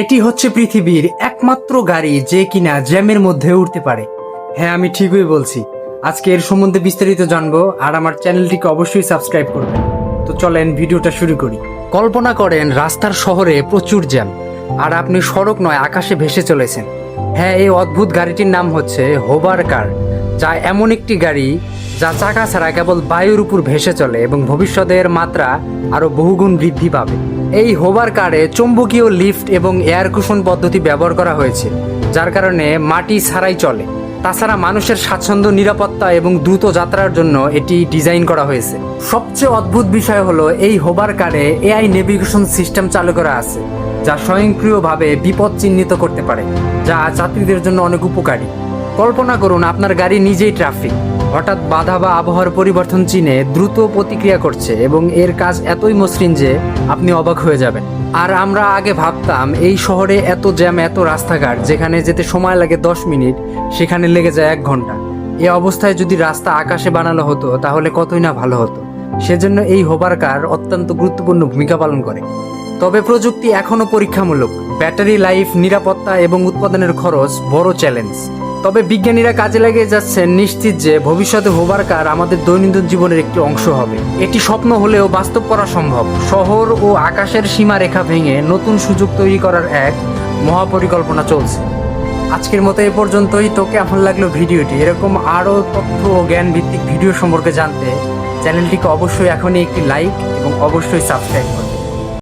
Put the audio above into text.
এটি হচ্ছে পৃথিবীর একমাত্র গাড়ি যে কিনা জ্যামের মধ্যে উঠতে পারে। হ্যাঁ আমি ঠিকই বলছি। আজকে এর সম্বন্ধে বিস্তারিত জানব, আর আমার চ্যানেলটিকে অবশ্যই সাবস্ক্রাইব করবেন। তো চলেন ভিডিওটা শুরু করি। কল্পনা করেন, রাস্তার শহরে প্রচুর জ্যাম, আর আপনি সড়ক নয়, আকাশে ভেসে চলেছেন। হ্যাঁ এই অদ্ভুত গাড়িটির নাম হচ্ছে হোবার কার, যা এমন একটি গাড়ি যা চাকা ছাড়া কেবল বায়ুর উপর ভেসে চলে এবং ভবিষ্যতের মাত্রা আরও বহুগুণ বৃদ্ধি পাবে। এই হোবার কারে চৌম্বকীয় লিফট এবং এয়ার কুশন পদ্ধতি ব্যবহার করা হয়েছে, যার কারণে মাটি ছাড়াই চলে। তাছাড়া মানুষের স্বাচ্ছন্দ্য, নিরাপত্তা এবং দ্রুত যাত্রার জন্য এটি ডিজাইন করা হয়েছে। সবচেয়ে অদ্ভুত বিষয় হলো এই হোবার কারে এআই নেভিগেশন সিস্টেম চালু করা আছে, যা স্বয়ংক্রিয়ভাবে বিপদ চিহ্নিত করতে পারে, যা যাত্রীদের জন্য অনেক উপকারী। কল্পনা করুন, আপনার গাড়ি নিজেই ট্রাফিক। হঠাৎ বাধা বা আবহাওয়ার পরিবর্তন চিনে দ্রুত প্রতিক্রিয়া করছে এবং এর কাজ এতই মসৃণ যে আপনি অবাক হয়ে যাবেন। আর আমরা আগে ভাবতাম, এই শহরে এত জ্যাম, এত রাস্তাঘাট, যেখানে যেতে সময় লাগে দশ মিনিট, সেখানে লেগে যায় এক ঘণ্টা। এ অবস্থায় যদি রাস্তা আকাশে বানানো হতো, তাহলে কতই না ভালো হতো। সেজন্য এই হোবার কার অত্যন্ত গুরুত্বপূর্ণ ভূমিকা পালন করে। তবে প্রযুক্তি এখনও পরীক্ষামূলক। ব্যাটারি লাইফ, নিরাপত্তা এবং উৎপাদনের খরচ বড় চ্যালেঞ্জ। তবে বিজ্ঞানীরা কাজে লাগিয়ে যাচ্ছেন নিশ্চিত যে ভবিষ্যতে হোবার কার আমাদের দৈনন্দিন জীবনের একটি অংশ হবে। এটি স্বপ্ন হলেও বাস্তব করা সম্ভব। শহর ও আকাশের সীমারেখা ভেঙে নতুন সুযোগ তৈরি করার এক মহাপরিকল্পনা চলছে। আজকের মতো এ পর্যন্তই। তো কেমন লাগল ভিডিওটি? এরকম আরও তথ্য ও জ্ঞান ভিত্তিক ভিডিও সম্পর্কে জানতে চ্যানেলটিকে অবশ্যই এখনই একটি লাইক এবং অবশ্যই সাবস্ক্রাইব করুন।